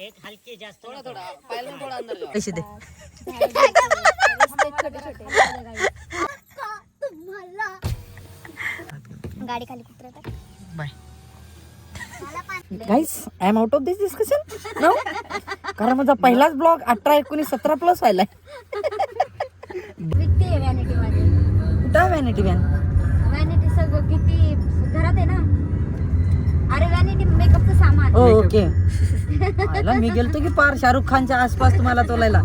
एक हलकी जास्त थोडा थोडा. पहिला थोडा अंदर जाओ. पैसे दे. गाडी खाली कुत्रा bye. Guys I am out of this discussion no कारण माझा पहिलाच ब्लॉग अठरा एकोणीस सतरा प्लस व्हायलाय. विकते व्हॅनिटी मध्ये. कुठं व्हॅनिटी व्हॅन व्हॅनिटी सगळं किती घरात आहे ना? अरे व्हॅनिटी मेकअपचं सामान. ओ ओके. आयला मी गेलतो की पार शाहरुख खानच्या आसपास तुम्हाला तोलायला.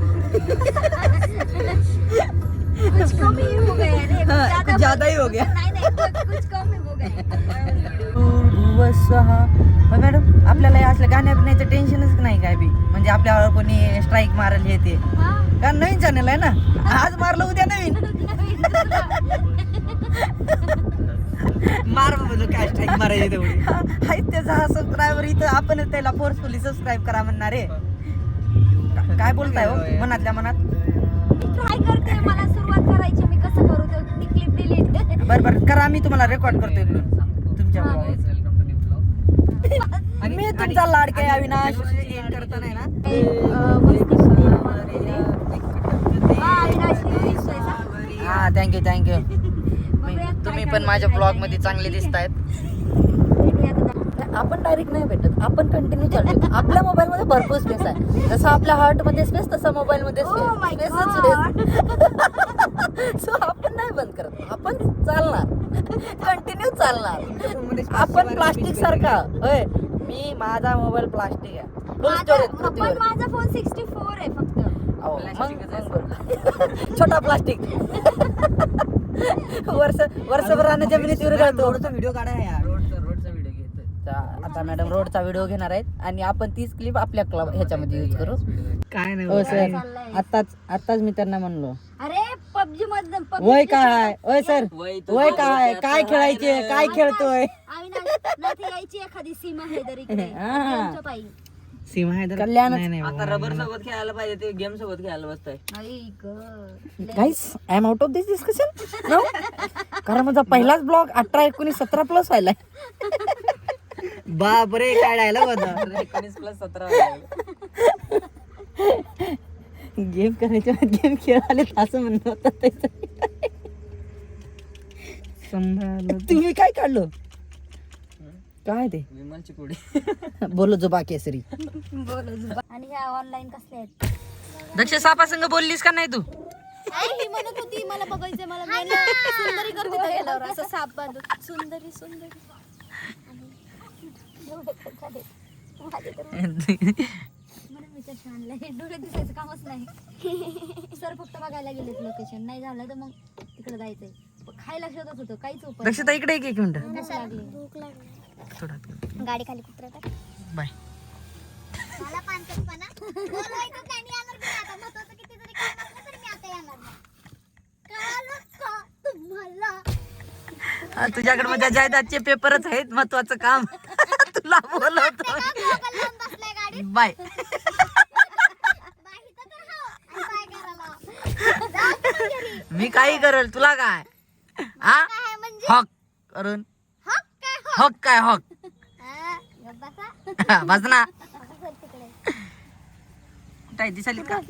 कुछ कम ही हो गया रे कुछ हाँ, ज्यादा ही हो गया. नहीं नहीं कुछ- कुछ कम ही हो गया मॅडम आपल्याला या असल्या गाण्या बिण्याचं टेन्शनच नाही काय बी. म्हणजे आपल्यावर कोणी स्ट्राईक मारल हे ते. हा. कारण नवीन चॅनल आहे ना. आज मारलं उद्या नवीन. मार काय स्ट्राईक मारायची तेवढी हाय त्याचा हा सबस्क्रायबर इथं आपणच त्याला फोर्सफुली सबस्क्राईब करा म्हणणार आहे. काय बोलताय हो? मनातल्या मनात? मी ट्राय करते मला सुरुवात करायची मी कसं करू ते ती क्लिप डिलीट बरं बरं करा मी तुम्हाला रेकॉर्ड करतो इकडून तुमच्या मी तुमचा लाडके अविनाश. करता नाही ना? हा थँक्यू थँक्यू तुम्ही पण माझ्या ब्लॉगमध्ये चांगले दिसत आहेत आपण डायरेक्ट नाही भेटत आपण कंटिन्यू चालतो आपल्या मोबाईल मध्ये भरपूर स्पेस आहे. जसं आपल्या हार्टमध्ये स्पेस तसा मोबाईल मध्ये Oh स्पेस सो आपण नाही बंद करत. आपण चालणार. कंटिन्यू चालणार. आपण प्लास्टिक सारखा. होय मी माझा मोबाईल प्लास्टिक आहे. माझा फोन सिक्स्टी फोर आहे फक्त. छोटा प्लास्टिक वर्ष वर्षभर राहणं जमिनीत विरघळतो व्हिडिओ काढा यार रोडचा रोडचा व्हिडिओ घेतोय. आता- मॅडम रोडचा व्हिडिओ घेणार आहेत. आणि आपण तीच क्लिप आपल्या क्लब ह्याच्यामध्ये यूज करू. काय नाही हो सर. चाललंय? आताच आताच मी त्यांना म्हणलो. अरे पबजी PUBG वय काय? वय सर. वय तुझं वय काय? काय खेळायचे? काय खेळतोय? अविनाश नाही तर यायची एखादी सीमा हैदर इकडे. हा. आमच्या पायी. सीमा आहे कल्याण आता रबर सोबत खेळायला पाहिजे ते गेम सोबत खेळायला बसताय. Guys I am out of this discussion no कारण माझा पहिलाच ब्लॉग अठरा एकोणीस सतरा प्लस व्हायलाय बापरे काय डायलॉग होता एकोणीस प्लस सतरा गेम करायच्या गेम खेळाले असं म्हणणं होतं त्याचं. तुम्ही काय काढलं? काय ते? विमलची पुढे बोलो जो केसरी. आणि ह्या ऑनलाईन कसले आहेत? दक्ष सापा संग बोललीस का नाही तू? ही म्हणत होती मला बघायचंय मला सुंदरी करते त्या गेल्यावर असं साप बांधून. सुंदरी सुंदरी. म्हणून मी चष्मा आणलाय. डोळे दिसायचं कामच नाही. सर फक्त बघायला गेलेत लोकेशन नाही झालं तर मग तिकडे जायचंय. खायला शोधत होतो काहीच उपाय दक्षता इकडे एक एक मिनिट. भूक लागली. थोडा गाडी खाली कुत्रा बाय. मला पानसटपणा बोलवायचं त्यांनी येणार की आता महत्वाचं किती जरी काम असलं तरी मी आता येणार नाही. कळालं का तुम्हाला? तुझ्याकडे माझ्या जायदादचे पेपरच आहेत महत्वाचं काम. तुला बोलवतो. बाय. घरी. मी काही करेल तुला काय? हा? म्हणजे? हॉक करून. हक काय हक? हा, बसा. ना. काय दिसालीत का हा?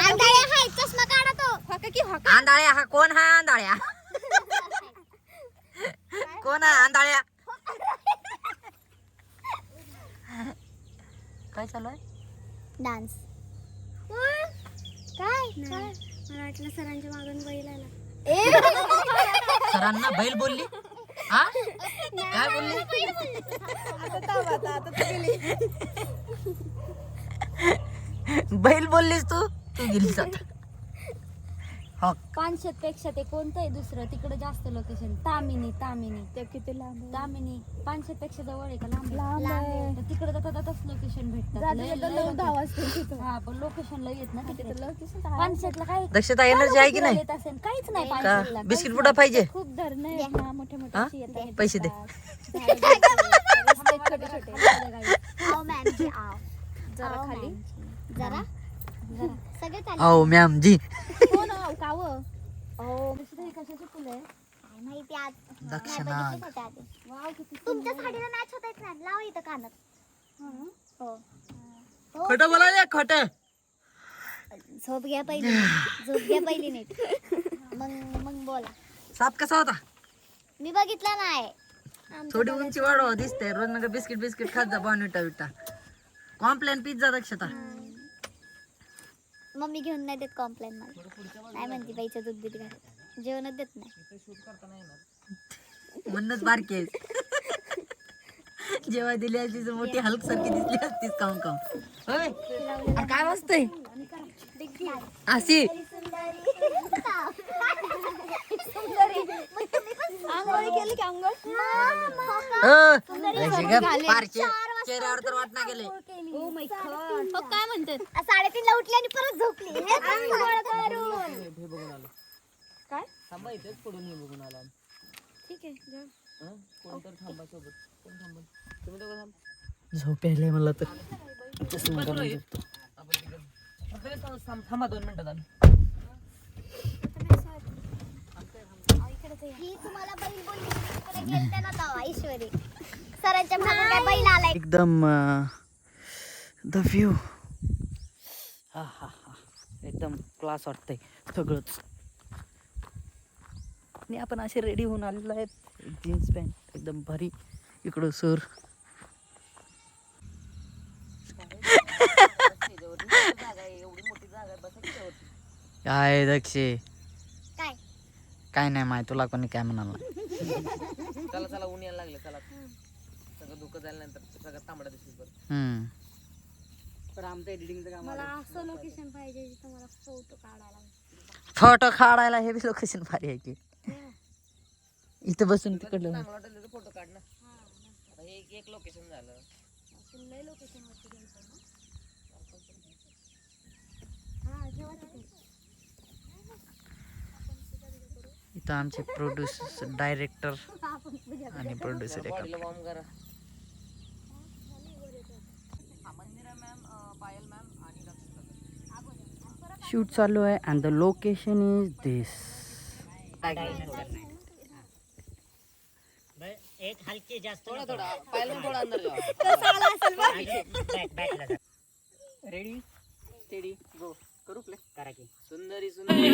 आंधळ्या हाय, चष्मा काढा तो. हा का की? हा? आंधळ्या हा कोण हा आंधळ्या कोण आहे आंधळ्या काय चालू आहे डान्स काय काय मला वाटलं सरांच्या मागून बैल आला सरांना बैल बोलली हा? काय बोलली? बैल बोललीस तू? तू गेलीस आता. पानशेत पेक्षा ते कोणतं आहे दुसरं? तिकडे जास्त लोकेशन तामिनी तामिनी. ते किती लांब तामिनी पानशेत पेक्षा जवळ आहे का? लांब लांब तर तिकडे जाता जाताच लोकेशन भेटतात. location. हा पण लोकेशन लय येत ना तिकडे. पानशेतला काय दक्षता एनर्जी आहे की नाही? येत असेल? काहीच नाही पानशेतला बिस्किट पुडा पाहिजे? खूप धरणं आहेत. ना मोठे मोठे हा? अशी येतात. पैसे दे. छोटे छोटे जरा खाली जरा जरा सगळे चालेल ओ मॅम जी. हो कशाची फुलं आहे माहिती आज दक्षिणाग तुमच्या साडीला मॅच होत आहेत ना. लावा इथं कानात. हो. खोटं बोलायला खोट. झोप घ्या पहिली. झोप घ्या पहिली नीट. मग मग बोला. साप कसा होता? मी बघितला नाही. थोडी उंची वाढवा दिसते रोज नका बिस्किट बिस्किट खात जा बॉर्नविटा विटा कॉम्प्लेन पिझ्झा दक्षता मम्मी घेऊन नाही देत कॉम्प्लेन मला. नाही म्हणते बाईचं दूध बीत घालत? जेवणच देत नाही. म्हणूनच बारकी आहेस. जेव्हा दिली असती तर मोठी हलक सारखी दिसली असतीस काम काम होय? अरे काय वाजतंय अशी आंघोळी केली की आंघोळ? अ, अशी चे- चेहऱ्यावर तर वाटना गेले. हो काय म्हणतात? साडेतीनला उठली आणि परत झोपली. हेच आंघोळ करून. काय? थांबा इथेच पडून ये बघून आला ठीक आहे. हं? कोण तर थांबा सोबत. कोण थांबा तुम्ही दोघं थांबा. झोप मला तर. चष्मा घालून झोपतो. आपण तिकडे फक्त ते थांब- दोन मिनिटात आम्ही. एकदम द व्ह्यू हा हा हा. एकदम क्लास वाटतंय सगळंच. आणि आपण असे रेडी होऊन आलेलो आहेत. जीन्स पॅन्ट एकदम भारी. इकडं सर काय दक्षे? काय नाही माहिती तुला कोणी काय म्हणाला? चला चला ऊन यायला लागलं चला. सगळं धुकं झाल्यानंतर सगळं तांबडा दिसेल परत हम्म. पण आमचं एडिटिंगचं काम मला असं लोकेशन पाहिजे जिथं मला फोटो काढायला फोटो काढायला हे बी लोकेशन भारी आहे की. इथं बसून तिकडलं. चांगलं वाटेल त्याचा फोटो काढ ना. आता हे एक- एक लोकेशन झालं. लय लोकेशन वरती गेलतो ना. हा ठेवा तिथे इथं आमचे प्रोड्युसर डायरेक्टर आणि प्रोड्युसर एका शूट चालू आहे and the location is this थोडा थोडा. पायल मॅम थोडा अंदर जावा रेडी स्टेडी गो करू प्ले करा की. सुंदरी सुंदरी.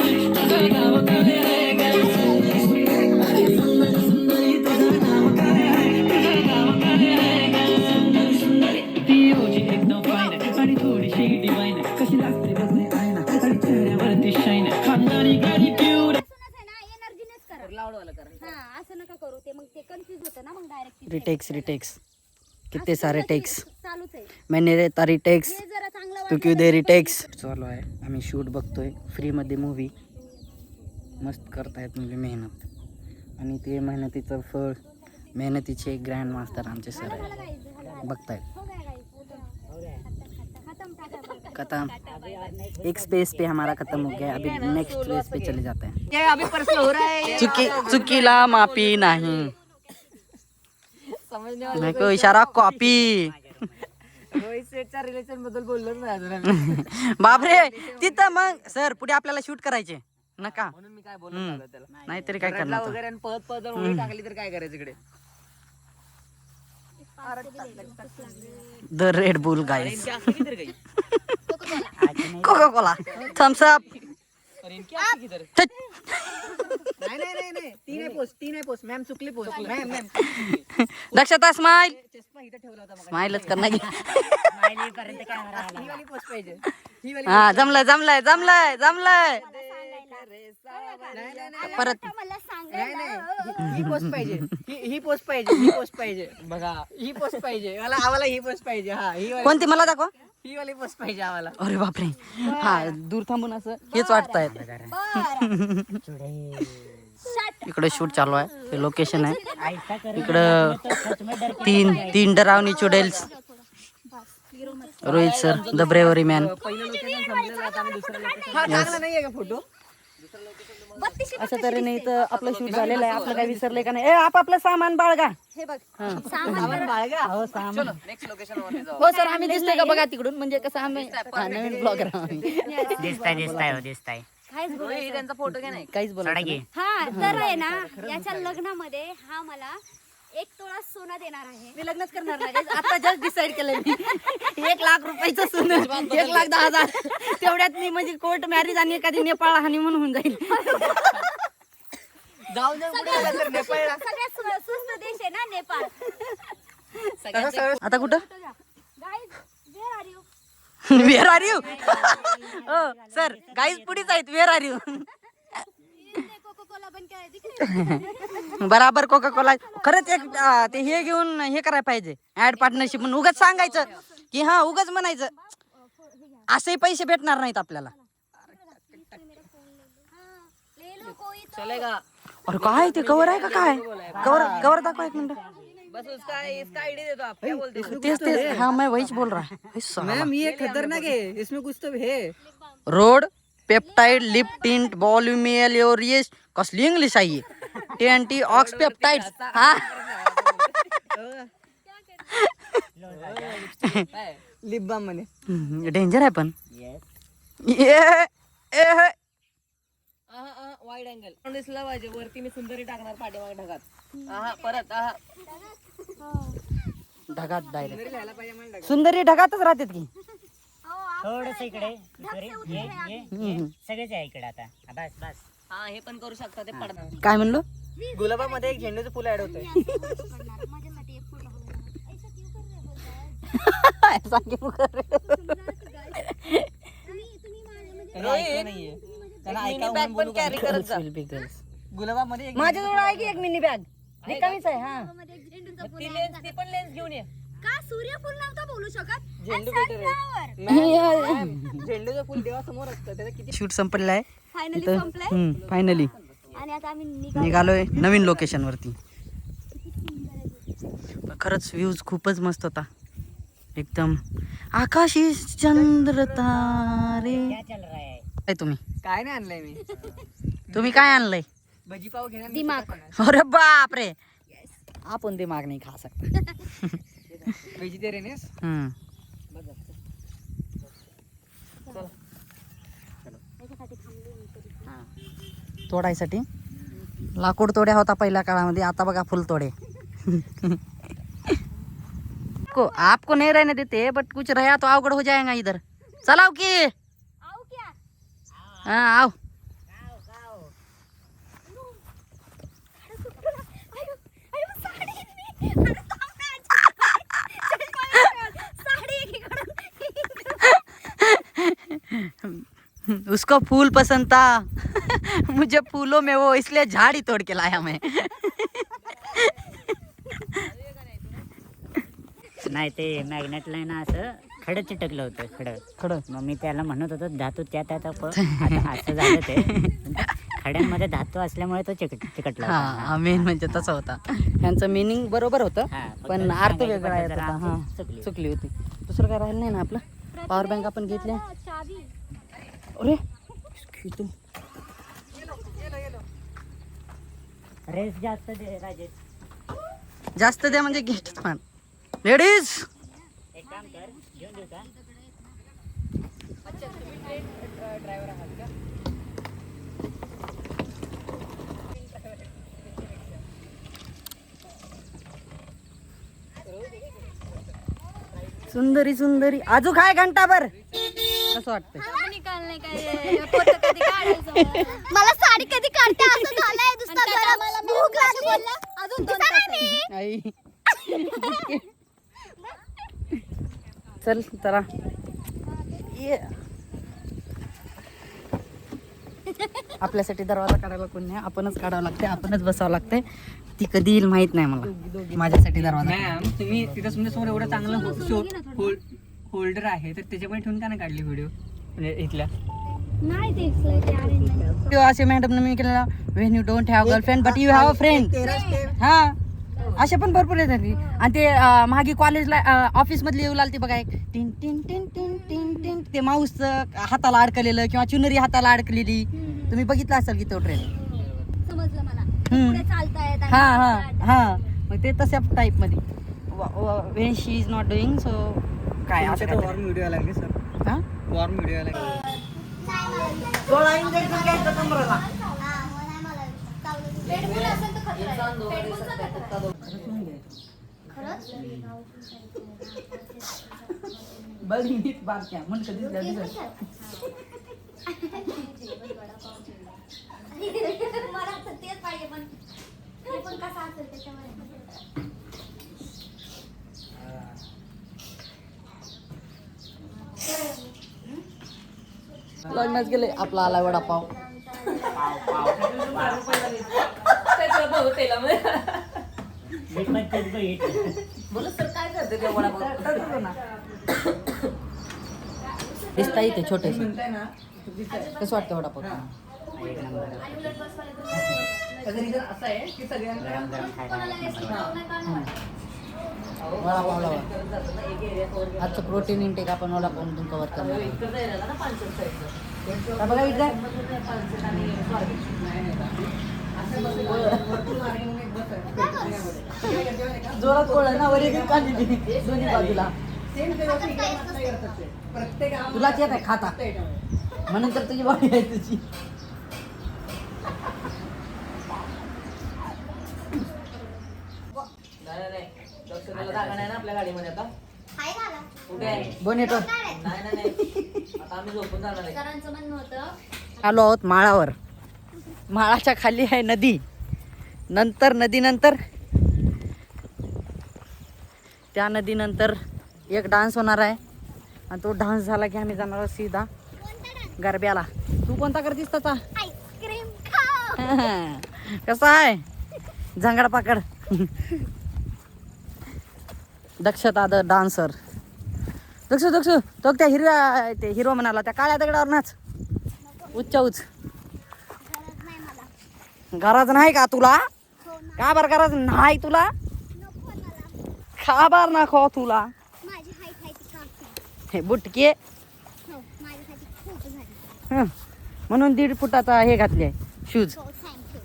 एनर्जीनेच करा. लावड वाला करा. हा असं नका करू. ते मग ते कन्फ्युज होतं ना मग डायरेक्ट रिटेक्स रिटेक्स कितने सारे टेक्स चालूच आहे. मैंने देता रिटेक्स तू क्यू दे रिटेक्स? चालू आहे. आम्ही शूट बघतोय. फ्रीमध्ये मूवी मस्त करतायत म्हणजे मेहनत. आणि ते मेहनतीचं फळ मेहनतीचे एक ग्रँड मास्टर आमचे सर आहे बघतायत. खत्म. एक स्पेस पे हमारा खत्म हो गया. अभी नेक्स्ट स्पेस पे चले जाते हैं. ये अभी पर्सनल हो रहा है. चुकी चुकीला माफी नाही. समजने मैं को इशारा कॉपी रोहित रिलेशनबद्दल बोललो ना. बापरे तिथं मग सर पुढे आपल्याला शूट करायचे. नका. म्हणून मी काय हम्म. आलो त्याला. नाहीतरी काय रडला करणार वगैरे आणि पळत पळत जर उडी टाकली तर काय करायचं इकडे? द रेड बुल गाइस इनकी आंखें किधर गई कोका कोला थम्स नाही नाही नाही नाही ती नाही पोस्ट ती नाही पोस्ट मॅम चुकली post ma'am ma'am Dakshata smile चष्मा इथं ठेवला होता मग स्माइलच करणार ही वाली पोस्ट पाहिजे ही वाली हा जमलंय जमलंय जमलंय जमलंय नाही नाही नाही परत मला नाही नाही ही- ही पोस्ट पाहिजे ही ही पोस्ट पाहिजे ही पोस्ट पाहिजे बघा ही पोस्ट पाहिजे मला आम्हाला ही पोस्ट पाहिजे हा ही वाली कोणती मला दाखवा ही वाली पोस्ट पाहिजे आम्हाला. अरे बापरे. हा दूर थांबून असं हेच वाटतायत इकडे शूट चालू आहे. हे लोकेशन आहे. इकडं तीन तीन डरावणी चुडेल्स. Rohit sir the bravery man दुसरं फोटो असं तऱ्हेने इथं आपलं शूट झालेलं आहे. आपलं काय विसरलंय का नाही? ए आप आपलं सामान बाळगा. हे बघ सामान बाळगा. हो सामान. नेक्स्ट लोकेशन वर जाऊ. हो सर आम्ही दिसतोय का बघा तिकडून? म्हणजे कसं आम्ही हा, नवीन ब्लॉगर दिसताय दिसताय हो दिसताय. काहीच बोलायचं त्यांचा फोटो घ्या नाही काहीच नाही. हा तर आहे ना याच्या लग्नामध्ये हा मला एक तोळा सोना देणार आहे. मी लग्नच करणार नाही. आता जस्ट डिसाईड केलं मी. एक लाख रुपयाचं सोनं एक लाख दहा हजार. तेवढ्यात मी म्हणजे कोर्ट मॅरेज आणि एखादी नेपाळ हानी म्हणून होऊन जाईल. जाऊन सगळ्यात देश आहे ना नेपाळ. आता कुठं? Guys where are you where are you sir guys पुढेच आहेत where are you coca cola बन काय तिकडे बराबर कोका कोला खरंच एक ते हे घेऊन हे करायला पाहिजे. ऍड पार्टनरशिप म्हणून. उगाच सांगायचं की हा उगाच म्हणायचं. असे पैसे भेटणार नाहीत आपल्याला. ले लो कोई तो चलेगा अरे काय ते कवर आहे का काय? कवर कवर दाखवा एक मिनिट. हो तेच तेच. हाँ. मैं वहीच बोल रहा. है मैम ये खतरनाक है. इसमें कुछ तो है. रोड पेप्टाइड लिप टिंट वॉल्युमियल योरियस कसली इंग्लिश आहे T N T ox peptide हा. म्हणे. डेंजर आहे पण. हे. वाईड अँगल दिसला पाहिजे वरती मी सुंदरी टाकणार पाठीमागे ढगात. आहा परत आहा ढगात डायरेक्ट सुंदरी ढगातच राहतात की. थोडस इकडे. सॉरी ये ये ये. सगळेच आहे इकडे आता. हा, बस बस. हा हे पण करू शकता ते पडणार काय म्हणलो? गुलाबामध्ये एक झेंडूचं फुल ऍड होतंय. माझ्यासाठी एक ऐसा क्यों कर रहे हो ऐका म्हणून बोलू. गुलाबामध्ये माझ्याजवळ आहे की एक मिनी बॅग रिकामीच आहे हा मध्ये एक झेंडूचा फुल ती लेन्स ती पण लेन्स घेऊन ये. का? सूर्यफूल नव्हतं बोलू शकत? झेंडू झेंडूचं फुल देवासमोर असतं त्याचा किती शूट संपलेला आहे. फायनली संपलंय. फायनली आणि आता आम्ही निघालो. निघालोय नवीन लोकेशन वरती. खरंच व्ह्यूज खूपच मस्त होता. एकदम आकाशी चंद्र तारे. क्या चल रहा है? काय तुम्ही? काय नाही आणलंय मी. तुम्ही काय आणलंय? भजी पाव घेणार दिमाग. अरे बाप रे आपण दिमाग नाही खा सकता. व्हेजिटेरियन आहेस हम्म. तोडायसाठी. लाकूड तोड्या होता पहिल्या काळामध्ये आता बघा फुल तोडे. को आपको नहीं रहने देते बट कुछ रहा तो अवगढ़ हो जाएगा इधर. चलाओ की. आओ हाँ आओ. उसको फूल पसंद था। मुझे फूलों में वो इसलिए झाड़ी तोड़ के लाया मैं। नाही ते मॅग्नेटला ना असं खडं चिटकलं होतं खडं. खडं? मग मी त्याला म्हणत होतो धातू त्या त्या पण आता असं झालं ते. खड्यांमध्ये धातू असल्यामुळे तो चिकट चिकटला. हा मेन म्हणजे तसा होता. ह्यांचं मिनिंग बरोबर होतं हा, पण अर्थ वेगळा हा. चुकली. चुकली होती. दुसरं काय राहिलं नाही ना आपलं? पॉवर बँक आपण घेतल्या? चावी अरे तू रेस जास्त दे राजेश जास्त द्या म्हणजे घेत पण लेडीज एक काम कर घेऊन देऊ का सुंदरी सुंदरी. आजू काय घंटाभर कसं वाटतंय. निकालने काय पोतं कधी काढायचं मला. साडी कधी काढते? असं झालंय. दुसरा मला भूक लागली. अजून दोन तास आहे. आई. चल ये. आपल्यासाठी दरवाजा काढायला कोण नाही. आपणच काढावं लागते आपणच बसावं लागते ती कधी येईल माहीत नाही मला. माझ्यासाठी दरवाजा. मॅम तुम्ही तिथं तुमच्यासमोर एवढं चांगलं होल्डर आहे तर त्याच्यामध्ये ठेवून का नाही काढली व्हिडिओ म्हणजे इथल्या. नाही ते ते arrange किंवा असे मॅडम मी केलेला when you don't have girlfriend but you have a friend हा. असे पण भरपूर येतात की. आणि ते अं, मागे कॉलेजला ऑफिस मधली येऊ लागते बघा एक. Tin tin tin tin tin tin. ते माऊस हाताला अडकलेलं किंवा चुनरी हाताला अडकलेली. तुम्ही बघितलं असेल की तो ट्रेन समजलं मला. हम्म. पुढे चालता येत हा हा हा. मग ते तशा टाईपमध्ये. When she is not doing so काय असं वॉर्म व्हिडिओ लागले सर हा वॉर्म व्हिडिओ लागले सोळा इंजेक्शन घ्यायचं कमराला पेटबुल असेल तर खतरा आहे. पेटबुलचा खतरा आहे. खरंच बघ नीट बारक्या म्हण कधीच मला तर तेच पाहिजे पण ते पण कसा असेल त्याच्यामध्ये? लग्नच गेले आपला आला वडापाव. दिसता इथे छोटे कसं वाटतं वडापाव? असं आहे की सगळ्यांना गरम गरम खायला लावा आजचं प्रोटीन इंटेक आपण वडापावमधून कव्हर करणार हा बघा इकडे जोरात कोळ ना वर एक काढली दोन्ही बाजूला. प्रत्येक तुलाच येत आहे खाता. म्हणून तर तुझी बॉडी आहे तुझी. हाय ना बोनेटो सरांचं म्हणणं होतं आलो आहोत माळावर. माळाच्या खाली आहे नदी. नंतर नदीनंतर त्या नदीनंतर एक डान्स होणार आहे. आणि तो डान्स झाला की आम्ही जाणार आहोत सीधा गरब्याला. तू कोणता करतीस त्याचा आईस्क्रीम खाऊ. कसा आहे? झंगड पाकड. दक्षता द डान्सर. दक्ष दक्ष तो त्या हिरव्या ते हिरो म्हणाला त्या काळ्या दगडावर नाच. उच्च उच गरज नाही का तुला? ना का बर गरज नाही तुला? का बर नको तुला. माझी हाईट आहे ती काफी हे बुटके हं. म्हणून दीड फुटाचा हे घातले शूज हो थँक्यू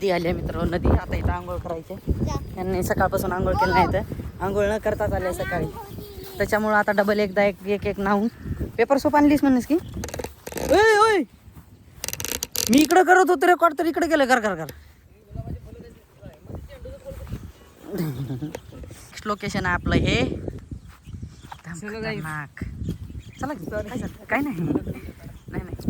नदी आली आहे मित्र नदी आता इथं आंघोळ करायचे जा. यांनी सकाळपासून आंघोळ केलं नाही तर आंघोळ न करताच आले सकाळी. त्याच्यामुळं आता डबल एकदा एक एक एक नाहून. पेपर सोप आणलीस म्हणस की? ओय ओय! मी इकडं करत होतो रेकॉर्ड तर इकडे गेलं कर कर कर. लोकेशन आहे आपलं हे. चला काय नाही नाही.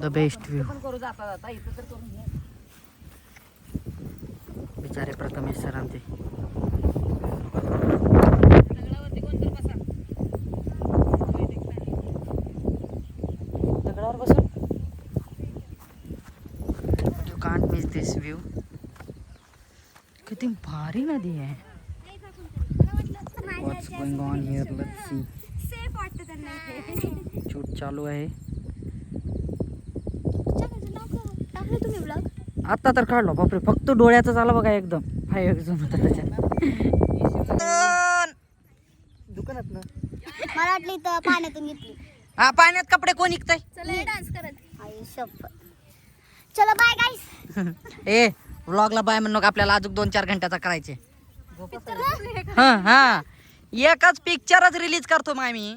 द बेस्ट व्ह्यू बिचारे प्रथमेश सरांचे. दगडावर बसून you can't miss this view किती भारी नदी आहे. What's going on here let's see safe वाटतं त्यांना शूट चालू आहे. टाकलं तुम्ही ब्लॉग आता तर काढलो बापरे फक्त डोळ्याचं झालं बघा एकदम. हाय एकदम त्याच्यात दुकानात ना? मला वाटलं इथं पाण्यातून घेतली. हा पाण्यात कपडे कोण इकताय चला डान्स करत. आई शपथ. चलो बाय गाईस ए व्लॉगला बाय म्हणून आपल्याला अजून दोन चार घंट्याचा करायचे. हा हा. एकच पिक्चरच रिलीज करतो मग आम्ही.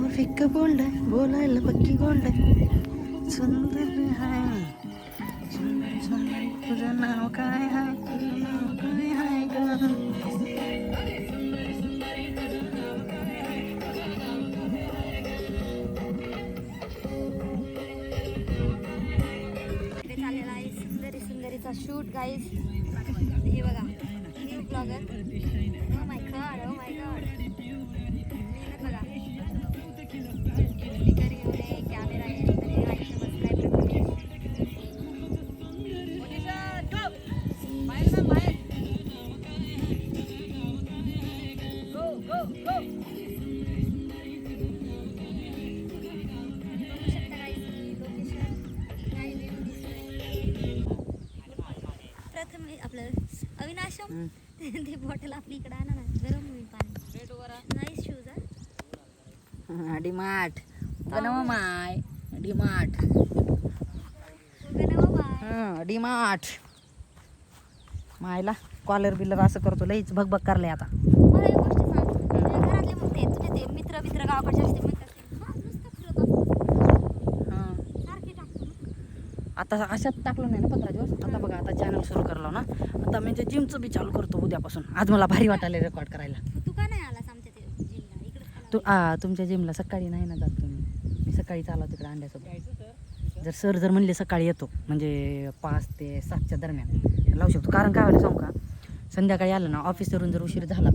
समोर फिक्क बोलड बोलायला पक्की गोल्ड सुंदर हाय सुंदर सुंदर तुझं नाव काय हाय तुझं नाव काय हाय ग? इकडे चाललेला आहे सुंदरी सुंदरीचा शूट गाईज हे बघा blogger oh my god oh my god DMart my DMart DMart मायला कॉलर बिलर असं करतो लईच भगभग करले आता मला एक गोष्ट सांग तुझ्या घरातले तुझे ते मित्र मित्र गावाकडचे असते. आता अशात टाकलो नाही ना पंधरा दिवस आता बघा आता चॅनल सुरू करलो ना आता मी ते जिमचं बी चालू करतो उद्यापासून आज मला भारी वाटायला रेकॉर्ड करायला मग तू का नाही आलास आमच्या ते जिल्हा इकडे तू आ तुमच्या जिमला सकाळी नाही ना जात तुम्ही. मी सकाळी चालव तिकडे अंड्यासोबत. जर सर जर म्हणले सकाळी येतो म्हणजे पाच ते सातच्या दरम्यान. लावू शकतो. कारण काय व्हायला सांगू का? संध्याकाळी आलं ना ऑफिस करून जर उशीर झाला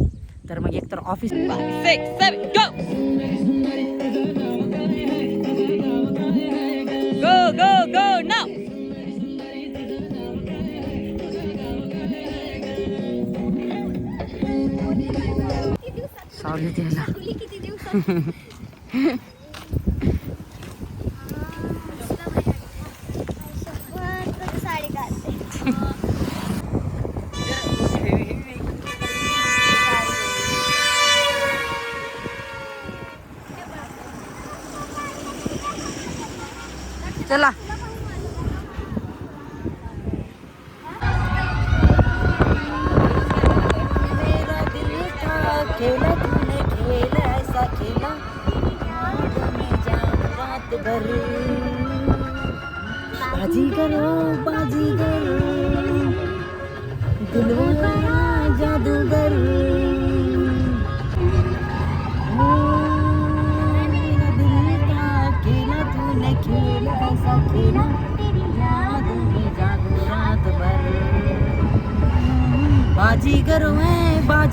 तर मग एकतर ऑफिस द्यायला तुली किती दिवसात? Sari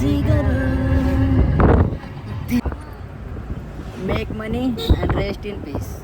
Make money and rest in peace.